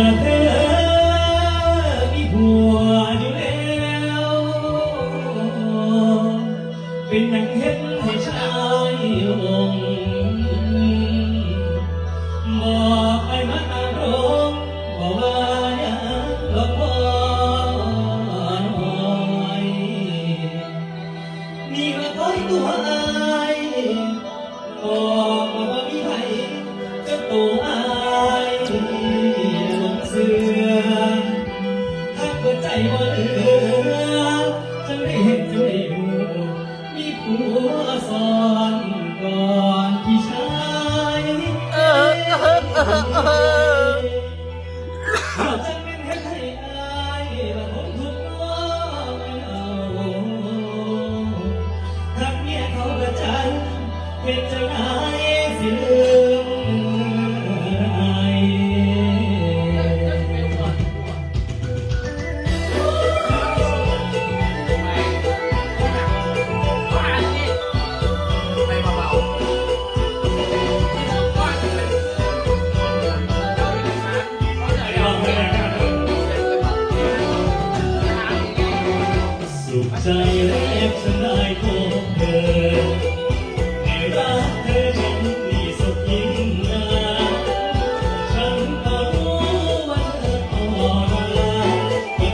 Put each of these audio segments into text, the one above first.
na 呃 呵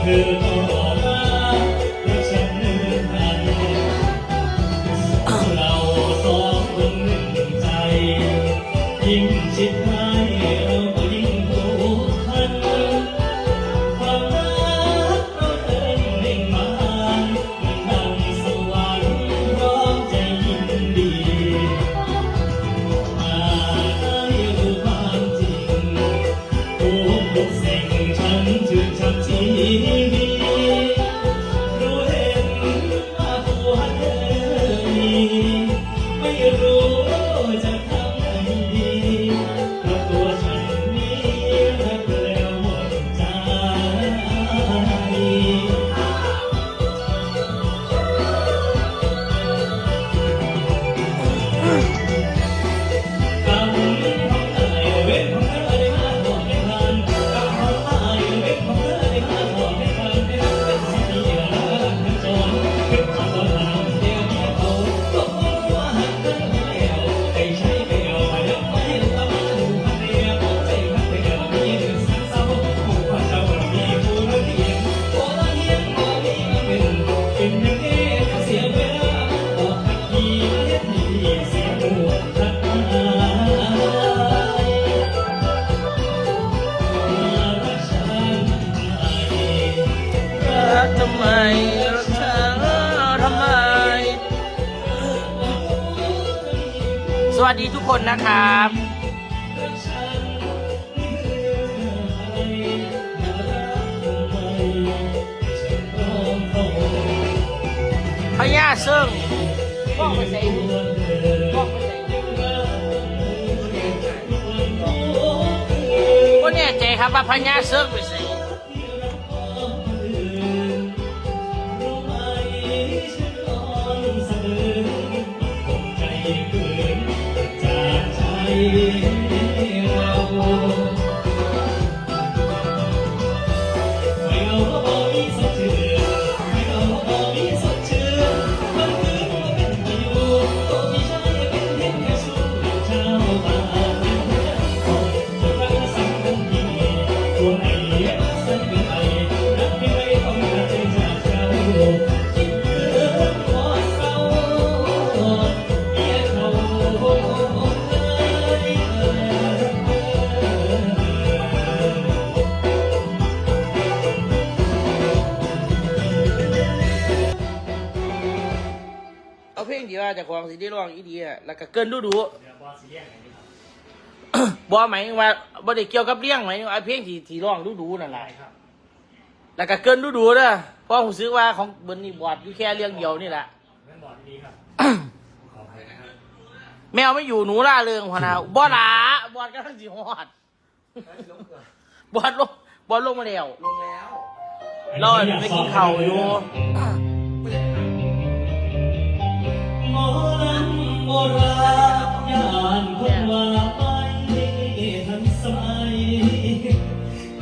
Hill. คนนะครับพญาซึ่งว่องไปใส่ว่องไปใส่ก็แน่ใจครับว่าพญาซึ่งไปใส่ แล้วก็เกินดูดูบอหมายถึงว่าบ่ได้เกี่ยวกับเลี้ยงหมายไอ้เพียงที่ที่ร้องดูดูนั่นแหละแล้วก็เกินดูดูนะเพราะผมซื้อว่าของบนนี่บอดอยู่แค่เรื่องเดียวนี่แหละแมวไม่อยู่หนูล่าเรื่องพอนะบอดละบอดก็ต้องสีหอดบอดลงบอดลงมาแล้วลงแล้วเราไปกินข้าวอยู่า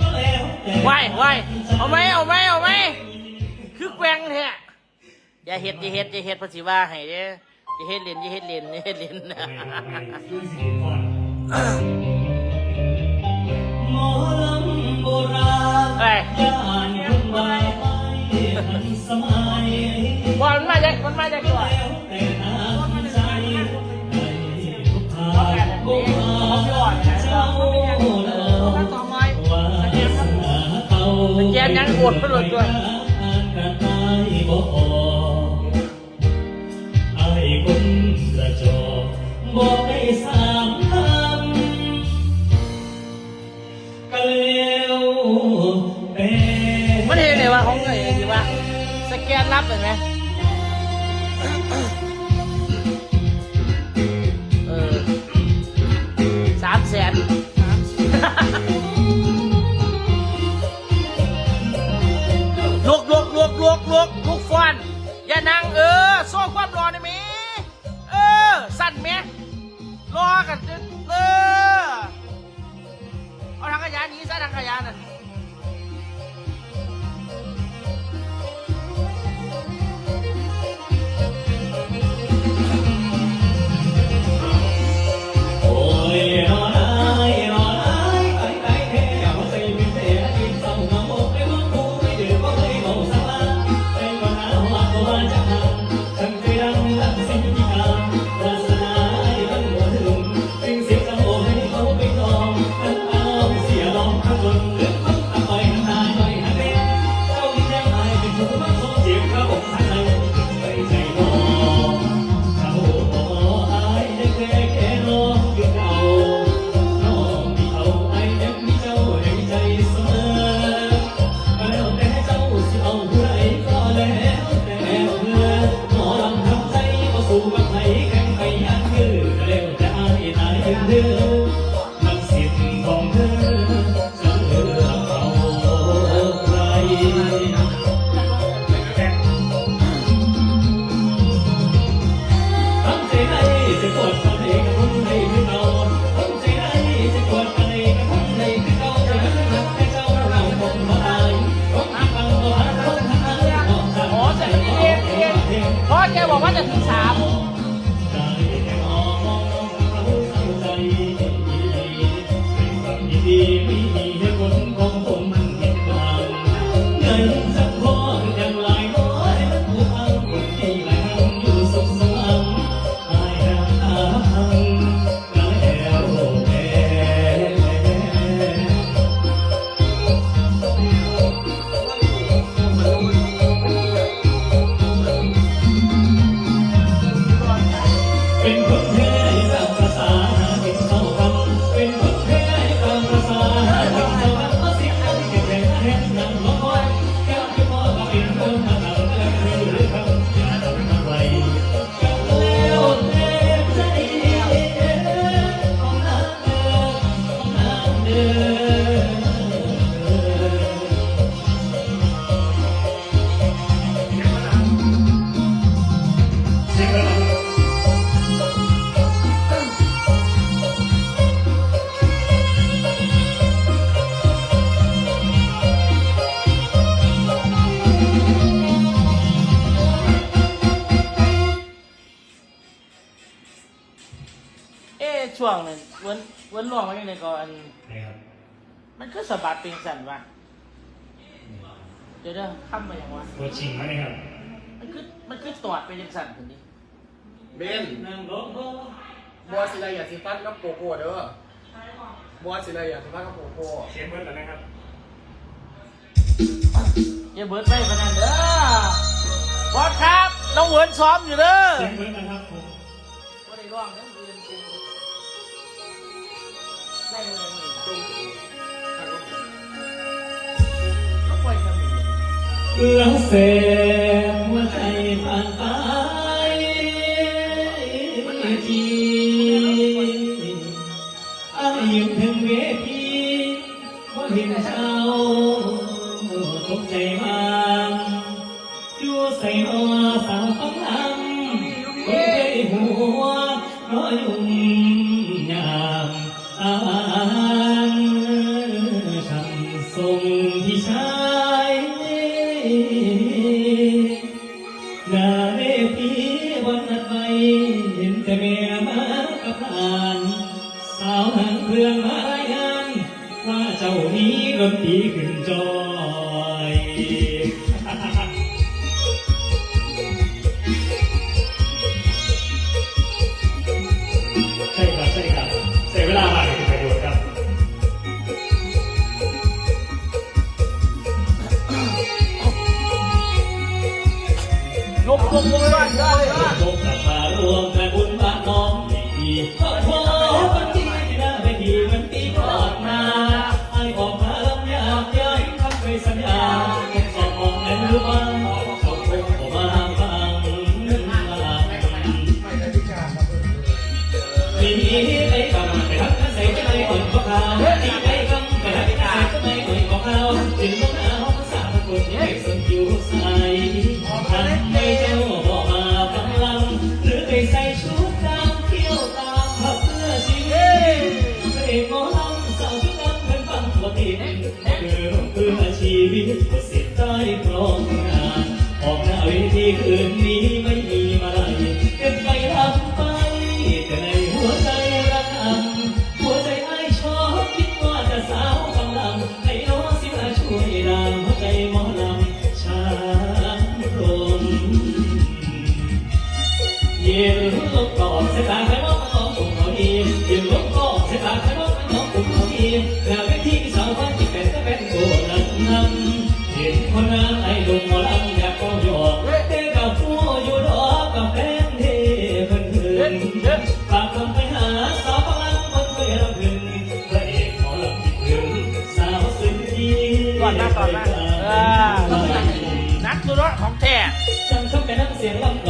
ว้ไหวไหวเอาไหมเอาไหมเอาไหมคือแกว่งแท้อย่าเห็ดอย่าเห็ดอย่าเห็ดภาษีว่าให้เด้อย่าเห็ดเลนอย่าเห็ดเลนอย่าเห็ดเลนมอลำโบราณย่านคนว่าไปทันสมัยว่ามันมาจากมันมาจากตัว นยังอดไปเลยตัวกระต่ายบ่ออกไอ้คนกระจอกบอกได้สามคำก็แล้วแต่มันเห็นเลยว่าของไงดีว่าสแกนรับเห็นไหม อสั่นไหม นเว้นร้องไว้ยังไงก่อนมันคือสะบัดเป็นสั่นวะเดี๋ยวเด้อค้ำมาอย่างวะตัวจริงไหมครับมันคือมันคือตอดไปยังสั่นคนนี้เบนนั่งรถก็บัวศิลาอย่าสิฟันกับโกโก้เด้อบัวศิลาอย่าสิฟันกับโกโก้เสียงเบิร์ดแล้วนะครับอย่าเบิดไปพนันเด้อบอสครับน้องเหวินซ้อมอยู่เด้อเสียงเบิร์ดนะครับผมบ่ได้ร้องเด้อ แล้วเสียงหัวใจผ่านไปทีอายุถึงเวทีว่าเห็นเจ้าตกใจมากอยู่ใส่หัวสาวฟังลำคนเคยหัวน้อยยุ่ง คืนนี้่อนนะก่อนนะนักธุระของแท้จำเข้าเปนักเสียงลำ